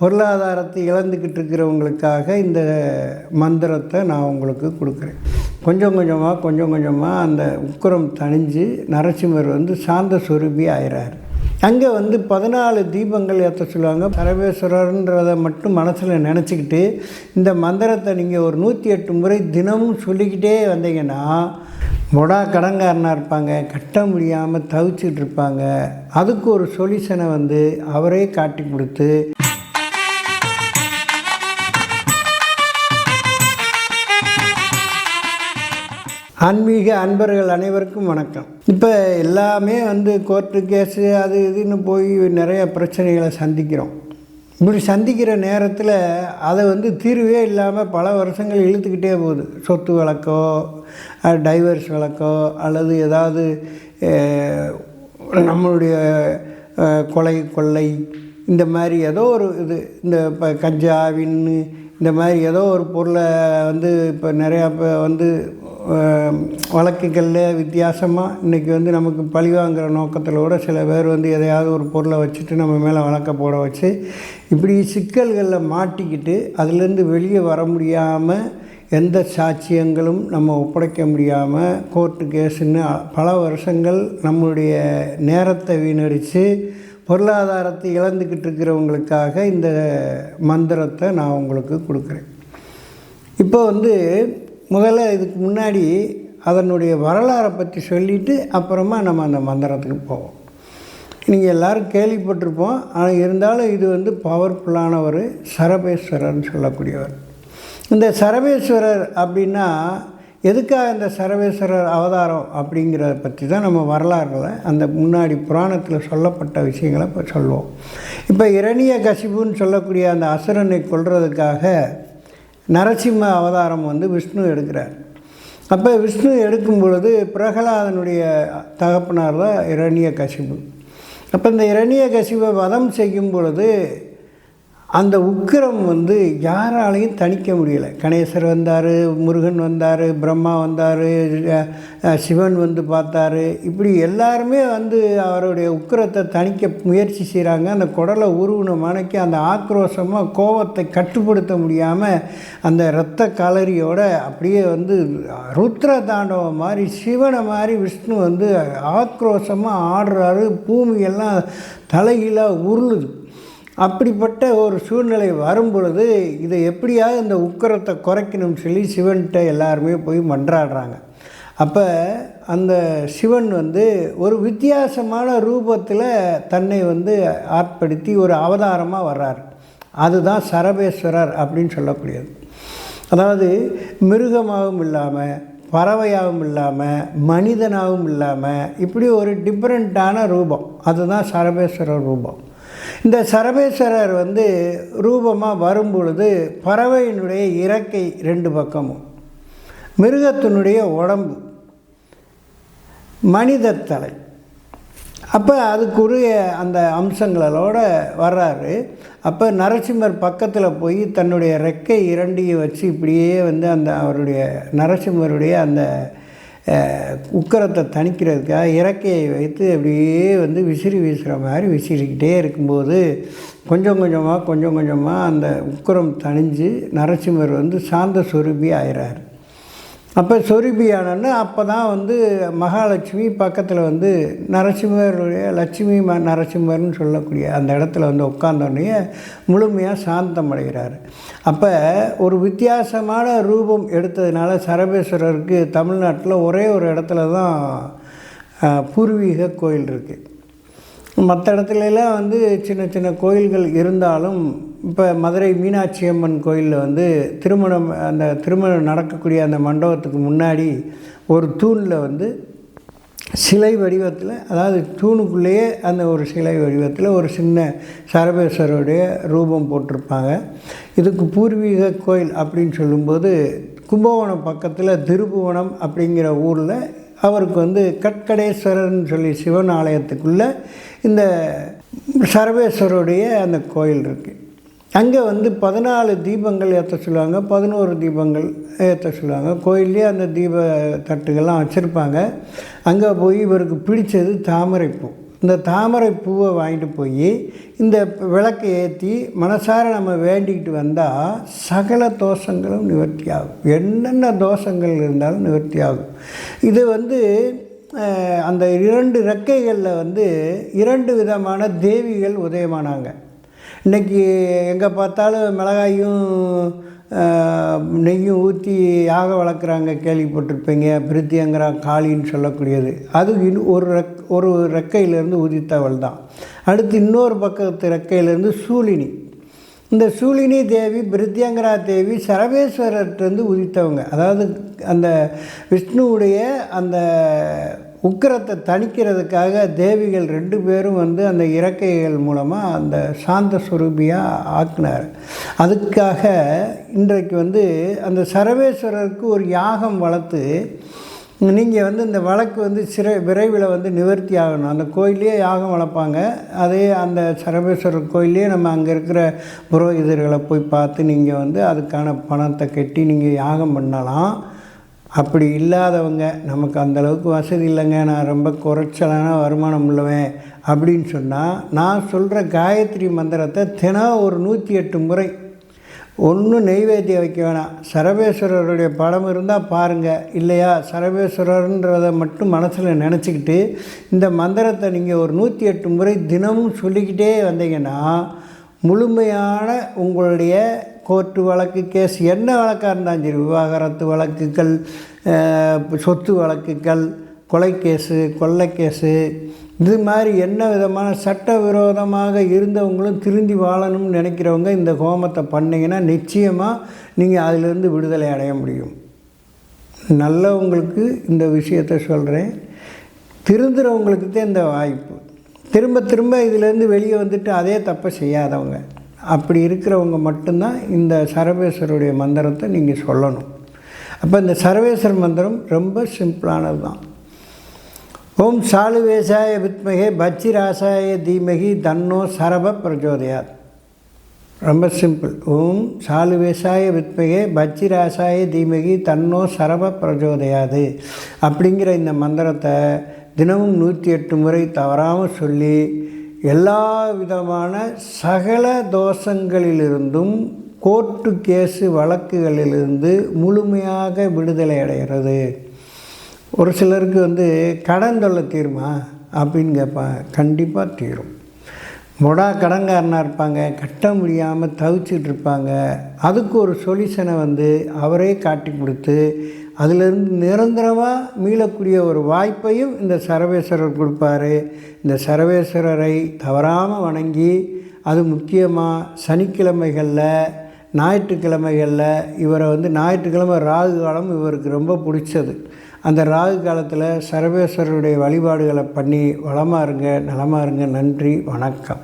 பொருளாதாரத்தை இழந்துக்கிட்டு இருக்கிறவங்களுக்காக இந்த மந்திரத்தை நான் உங்களுக்கு கொடுக்குறேன். கொஞ்சம் கொஞ்சமாக கொஞ்சம் கொஞ்சமாக அந்த உக்கரம் தணிஞ்சு நரசிம்மர் வந்து சாந்த சுரூபி ஆயிறார். அங்கே வந்து பதினாலு தீபங்கள் ஏற்ற சொல்லுவாங்க. சரவேஸ்வரர்ன்றதை மட்டும் மனசில் நினச்சிக்கிட்டு இந்த மந்திரத்தை நீங்கள் ஒரு நூற்றி எட்டு முறை தினமும் சொல்லிக்கிட்டே வந்தீங்கன்னா மொடா கடன்காரனாக இருப்பாங்க கட்ட முடியாமல் தவிச்சிட்டு இருப்பாங்க. அதுக்கு ஒரு சொல்யூஷனை வந்து அவரே காட்டி கொடுத்து ஆன்மீக அன்பர்கள் அனைவருக்கும் வணக்கம். இப்போ எல்லாமே வந்து கோர்ட்டு கேஸு அது இதுன்னு போய் நிறைய பிரச்சனைகளை சந்திக்கிறோம். இப்படி சந்திக்கிற நேரத்தில் அதை வந்து தீர்வே இல்லாமல் பல வருஷங்கள் இழுத்துக்கிட்டே போகுது. சொத்து வழக்கோ டைவர்ஸ் வழக்கோ அல்லது ஏதாவது நம்மளுடைய கொலை கொள்ளை இந்த மாதிரி ஏதோ ஒரு இது இந்த இப்போ கஞ்சா வின்னு இந்த மாதிரி ஏதோ ஒரு பொருளை வந்து இப்போ நிறையா இப்போ வந்து வழக்குகளில் வித்தியாசமாக இன்றைக்கி வந்து நமக்கு பழிவாங்கிற நோக்கத்திலோட சில பேர் வந்து எதையாவது ஒரு பொருளை வச்சுட்டு நம்ம மேலே வழக்க போட வச்சு இப்படி சிக்கல்களில் மாட்டிக்கிட்டு அதுலேருந்து வெளியே வர முடியாமல் எந்த சாட்சியங்களும் நம்ம ஒப்படைக்க முடியாமல் கோர்ட்டு கேஸுன்னு பல வருஷங்கள் நம்மளுடைய நேரத்தை வீணடித்து பொருளாதாரத்தை இழந்துக்கிட்டு இருக்கிறவங்களுக்காக இந்த மந்திரத்தை நான் உங்களுக்கு கொடுக்குறேன். இப்போ வந்து முதல்ல இதுக்கு முன்னாடி அதனுடைய வரலாறை பற்றி சொல்லிவிட்டு அப்புறமா நம்ம அந்த மந்திரத்துக்கு போவோம். நீங்கள் எல்லோரும் கேள்விப்பட்டிருப்போம். ஆனால் இருந்தாலும் இது வந்து பவர்ஃபுல்லான ஒரு சரபேஸ்வரர்னு சொல்லக்கூடியவர். இந்த சரபேஸ்வரர் அப்படின்னா எதுக்காக இந்த சரபேஸ்வரர் அவதாரம் அப்படிங்கிறத பற்றி தான் நம்ம வரலாறுல அந்த முன்னாடி புராணத்தில் சொல்லப்பட்ட விஷயங்களை இப்போ சொல்லுவோம். இப்போ இரணிய கசிபுன்னு சொல்லக்கூடிய அந்த அசுரனை கொல்றதுக்காக நரசிம்ம அவதாரம் வந்து விஷ்ணு எடுக்கிறார். அப்போ விஷ்ணு எடுக்கும் பொழுது பிரகலாதனுடைய தகப்பனார் தான் இரணிய கசிபு அப்போ இந்த இரணிய கசிவை வதம் செய்யும் பொழுது அந்த உக்கிரம் வந்து யாராலையும் தணிக்க முடியலை. கணேசர் வந்தார் முருகன் வந்தார் பிரம்மா வந்தார் சிவன் வந்து பார்த்தாரு. இப்படி எல்லாருமே வந்து அவருடைய உக்கிரத்தை தணிக்க முயற்சி செய்கிறாங்க அந்த குடலை உருவின மனைக்கு அந்த ஆக்ரோஷமாக கோபத்தை கட்டுப்படுத்த முடியாமல் அந்த இரத்த கலரியோட அப்படியே வந்து ருத்ர தாண்டவம் மாதிரி சிவனை மாதிரி விஷ்ணு வந்து ஆக்ரோஷமாக ஆடுறாரு. பூமியெல்லாம் தலைகீழாக உருளுது. அப்படிப்பட்ட ஒரு சூழ்நிலை வரும் பொழுது இதை எப்படியாவது இந்த உக்கரத்தை குறைக்கணும்னு சொல்லி சிவன்கிட்ட எல்லாருமே போய் மன்றாடுறாங்க. அப்போ அந்த சிவன் வந்து ஒரு வித்தியாசமான ரூபத்தில் தன்னை வந்து ஆட்படுத்தி ஒரு அவதாரமாக வர்றார். அதுதான் சரபேஸ்வரர் அப்படின்னு சொல்லக்கூடியது. அதாவது மிருகமாகவும் இல்லாமல் பறவையாகவும் இல்லாமல் மனிதனாகவும் இல்லாமல் இப்படி ஒரு டிஃப்ரெண்ட்டான ரூபம். அதுதான் சரபேஸ்வரர் ரூபம். இந்த சரபேஸ்வரர் வந்து ரூபமாக வரும்பொழுது பறவையினுடைய இறக்கை ரெண்டு பக்கமும் மிருகத்தினுடைய உடம்பு மனித தலை. அப்போ அதுக்குரிய அந்த அம்சங்களோட வர்றாரு. அப்போ நரசிம்மர் பக்கத்தில் போய் தன்னுடைய ரெக்கை இரண்டியை வச்சு இப்படியே வந்து அந்த அவருடைய நரசிம்மருடைய அந்த உக்கரத்தை தணிக்கிறதுக்காக இறக்கையை வைத்து அப்படியே வந்து விசிறி வீசுகிற மாதிரி விசிறிக்கிட்டே இருக்கும்போது கொஞ்சம் கொஞ்சமாக கொஞ்சம் கொஞ்சமாக அந்த உக்கரம் தணிஞ்சு நரசிம்மர் வந்து சாந்த சுரூபி ஆயிறாரு. அப்போ சொரிபியானன்னு அப்போ தான் வந்து மகாலட்சுமி பக்கத்தில் வந்து நரசிம்மருடைய லட்சுமி ம நரசிம்மர்னு சொல்லக்கூடிய அந்த இடத்துல வந்து உட்காந்தோடனே முழுமையாக சாந்தம் அடைகிறார் அப்போ ஒரு வித்தியாசமான ரூபம் எடுத்ததுனால சரபேஸ்வரருக்கு தமிழ்நாட்டில் ஒரே ஒரு இடத்துல தான் பூர்வீக கோயில் இருக்குது மற்ற இடத்துலலாம் வந்து சின்ன சின்ன கோயில்கள் இருந்தாலும் இப்போ மதுரை மீனாட்சி அம்மன் கோயிலில் வந்து திருமணம் அந்த திருமணம் நடக்கக்கூடிய அந்த மண்டபத்துக்கு முன்னாடி ஒரு தூணில் வந்து சிலை வடிவத்தில் அதாவது தூணுக்குள்ளேயே அந்த ஒரு சிலை வடிவத்தில் ஒரு சின்ன சரபேஸ்வரருடைய ரூபம் போட்டிருப்பாங்க. இதுக்கு பூர்வீக கோயில் அப்படின்னு சொல்லும்போது கும்பகோணம் பக்கத்தில் திருபுவனம் அப்படிங்கிற ஊரில் அவருக்கு வந்து கட்கடேஸ்வரர்னு சொல்லி சிவன் ஆலயத்துக்குள்ளே இந்த சர்வேஸ்வருடைய அந்த கோயில் இருக்குது அங்கே வந்து பதினாலு தீபங்கள் ஏற்ற சொல்லுவாங்க பதினோரு தீபங்கள் ஏற்ற சொல்லுவாங்க. கோயிலே அந்த தீப தட்டுகள்லாம் வச்சுருப்பாங்க. அங்கே போய் இவருக்கு பிடிச்சது தாமரைப்பூ. இந்த தாமரை பூவை வாங்கிட்டு போய் இந்த விளக்கை ஏற்றி மனசார நம்ம வேண்டிக்கிட்டு வந்தால் சகல தோஷங்களும் நிவர்த்தி ஆகும் என்னென்ன தோஷங்கள் இருந்தாலும் நிவர்த்தி ஆகும் இது வந்து அந்த இரண்டு ரெக்கைகளில் வந்து இரண்டு விதமான தேவிகள் உதயமானாங்க. இன்றைக்கி எங்கே பார்த்தாலும் மிளகாயும் நெய்யும் ஊற்றி யாக வளர்க்குறாங்க கேள்விப்பட்டிருப்பீங்க. பிரித்தியங்கிற காளின்னு சொல்லக்கூடியது. அது இன்னும் ஒரு ரெக் ஒரு ரெக்கையிலேருந்து உதித்தவள் தான். அடுத்து இன்னொரு பக்கத்து ரெக்கையிலேருந்து சூலினி. இந்த சூலினி தேவி பிரித்தியங்கரா தேவி சரவேஸ்வரர்கிட்டருந்து உதித்தவங்க. அதாவது அந்த விஷ்ணுவுடைய அந்த உக்கிரத்தை தணிக்கிறதுக்காக தேவிகள் ரெண்டு பேரும் வந்து அந்த இறக்கைகள் மூலமாக அந்த சாந்த சுரூபியாக ஆக்கினார். அதுக்காக இன்றைக்கு வந்து அந்த சரவேஸ்வரருக்கு ஒரு யாகம் வளர்த்து நீங்கள் வந்து இந்த வழக்கு வந்து சிறை விரைவில் வந்து நிவர்த்தி ஆகணும். அந்த கோயிலே யாகம் வளர்ப்பாங்க. அதே அந்த சரபேஸ்வரர் கோயிலே நம்ம அங்கே இருக்கிற புரோகிதர்களை போய் பார்த்து நீங்கள் வந்து அதுக்கான பணத்தை கட்டி நீங்கள் யாகம் பண்ணலாம். அப்படி இல்லாதவங்க நமக்கு அந்தளவுக்கு வசதி இல்லைங்க நான் ரொம்ப குறைச்சலான வருமானம் உள்ளவன் அப்படின்னு சொன்னால் நான் சொல்கிற காயத்ரி மந்திரத்தை தினம் ஒரு நூற்றி எட்டு முறை. ஒன்றும் நெய்வேத்தியம் வைக்க வேணாம். சரபேஸ்வரருடைய படம் இருந்தால் பாருங்கள் இல்லையா? சரபேஸ்வரர்ன்றதை மட்டும் மனசில் நினச்சிக்கிட்டு இந்த மந்திரத்தை நீங்கள் ஒரு நூற்றி எட்டு முறை தினமும் சொல்லிக்கிட்டே வந்தீங்கன்னா முழுமையான உங்களுடைய கோர்ட்டு வழக்கு கேஸ் என்ன வழக்காக இருந்தாலும் சரி விவாகரத்து வழக்குகள் சொத்து வழக்குகள் கொலை கேஸு கொள்ளை கேஸு இது மாதிரி என்ன விதமான சட்டவிரோதமாக இருந்தவங்களும் திருந்தி வாழணும்னு நினைக்கிறவங்க இந்த ஹோமத்தை பண்ணிங்கன்னா நிச்சயமாக நீங்கள் அதிலிருந்து விடுதலை அடைய முடியும். நல்லவங்களுக்கு இந்த விஷயத்தை சொல்கிறேன் திருந்துறவங்களுக்கு தான் இந்த வாய்ப்பு. திரும்ப திரும்ப இதிலேருந்து வெளியே வந்துட்டு அதே தப்பை செய்யாதவங்க. அப்படி இருக்கிறவங்க மட்டும்தான் இந்த சரவேஸ்வருடைய மந்திரத்தை நீங்கள் சொல்லணும். அப்போ இந்த சரவேஸ்வர மந்திரம் ரொம்ப சிம்பிளானது தான் ஓம் சாலுவேசாய வித்மகே பச்சிராசாய தீமகி தன்னோ சரப பிரஜோதயாத் ரொம்ப சிம்பிள். ஓம் சாலுவேசாய வித்மகே பச்சிராசாய தீமகி தன்னோ சரப பிரஜோதயாது அப்படிங்கிற இந்த மந்திரத்தை தினமும் நூற்றி எட்டு முறை தவறாமல் சொல்லி எல்லா விதமான சகல தோஷங்களிலிருந்தும் கோர்ட்டு கேஸு வழக்குகளிலிருந்து முழுமையாக விடுதலை அடைகிறது. ஒரு சிலருக்கு வந்து கடன் தொல்லை தீருமா அப்படின்னு கேட்பாங்க. கண்டிப்பாக தீரும். மொடா கடன்காரனாக இருப்பாங்க. கட்ட முடியாமல் தவிச்சிட்டு இருப்பாங்க. அதுக்கு ஒரு சொல்யூஷனை வந்து அவரே காட்டி கொடுத்து அதிலிருந்து நிரந்தரமாக மீளக்கூடிய ஒரு வாய்ப்பையும் இந்த சரவேஸ்வரர் கொடுப்பாரு. இந்த சரவேஸ்வரரை தவறாமல் வணங்கி அது முக்கியமாக சனிக்கிழமைகளில் ஞாயிற்றுக்கிழமைகளில் இவரை வந்து ஞாயிற்றுக்கிழமை ராகு காலம் இவருக்கு ரொம்ப பிடிச்சது. அந்த ராகு காலத்தில் சரவேஸ்வரருடைய வழிபாடுகளை பண்ணி வளமாக இருங்க நலமாக இருங்க நன்றி வணக்கம்.